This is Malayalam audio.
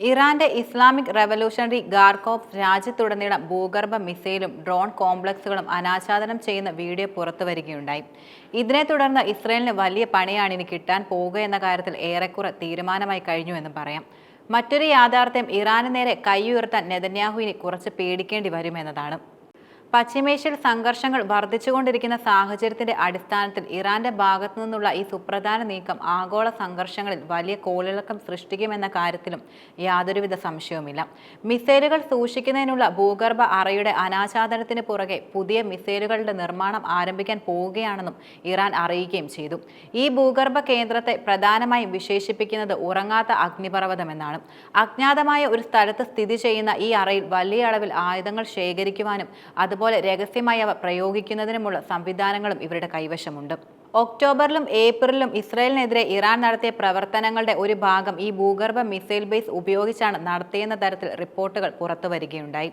ഇറാന്റെ ഇസ്ലാമിക് റവല്യൂഷണറി ഗാർഡ് കോപ് രാജ്യത്തുടനീളം ഭൂഗർഭ മിസൈലും ഡ്രോൺ കോംപ്ലക്സുകളും അനാച്ഛാദനം ചെയ്യുന്ന വീഡിയോ പുറത്തു വരികയുണ്ടായി. ഇതിനെ തുടർന്ന് ഇസ്രയേലിന് വലിയ പണിയാണ് ഇനി കിട്ടാൻ പോകുക എന്ന കാര്യത്തിൽ ഏറെക്കുറെ തീരുമാനമായി കഴിഞ്ഞു എന്ന് പറയാം. മറ്റൊരു യാഥാർത്ഥ്യം ഇറാന് നേരെ കൈയുയർത്താൻ നെതന്യാഹുവിനെ കുറച്ച് പേടിക്കേണ്ടി വരുമെന്നതാണ് പശ്ചിമേഷ്യയിൽ സംഘർഷങ്ങൾ വർദ്ധിച്ചുകൊണ്ടിരിക്കുന്ന സാഹചര്യത്തിന്റെ അടിസ്ഥാനത്തിൽ ഇറാന്റെ ഭാഗത്തു നിന്നുള്ള ഈ സുപ്രധാന നീക്കം ആഗോള സംഘർഷങ്ങളിൽ വലിയ കോളിളക്കം സൃഷ്ടിക്കുമെന്ന കാര്യത്തിലും യാതൊരുവിധ സംശയവുമില്ല. മിസൈലുകൾ സൂക്ഷിക്കുന്നതിനുള്ള ഭൂഗർഭ അറയുടെ അനാച്ഛാദനത്തിന് പുറകെ പുതിയ മിസൈലുകളുടെ നിർമ്മാണം ആരംഭിക്കാൻ പോവുകയാണെന്നും ഇറാൻ അറിയിക്കുകയും ചെയ്തു. ഈ ഭൂഗർഭ കേന്ദ്രത്തെ പ്രധാനമായും വിശേഷിപ്പിക്കുന്നത് ഉറങ്ങാത്ത അഗ്നിപർവതമെന്നാണ്. അജ്ഞാതമായ ഒരു സ്ഥലത്ത് സ്ഥിതി ചെയ്യുന്ന ഈ അറയിൽ വലിയ അളവിൽ ആയുധങ്ങൾ ശേഖരിക്കുവാനും അതുപോലെ രഹസ്യമായി അവ പ്രയോഗിക്കുന്നതിനുമുള്ള സംവിധാനങ്ങളും ഇവരുടെ കൈവശമുണ്ട്. ഒക്ടോബറിലും ഏപ്രിലും ഇസ്രായേലിനെതിരെ ഇറാൻ നടത്തിയ പ്രവർത്തനങ്ങളുടെ ഒരു ഭാഗം ഈ ഭൂഗർഭ മിസൈൽ ബേസ് ഉപയോഗിച്ചാണ് നടത്തിയെന്ന തരത്തിൽ റിപ്പോർട്ടുകൾ പുറത്തുവരികയുണ്ടായി.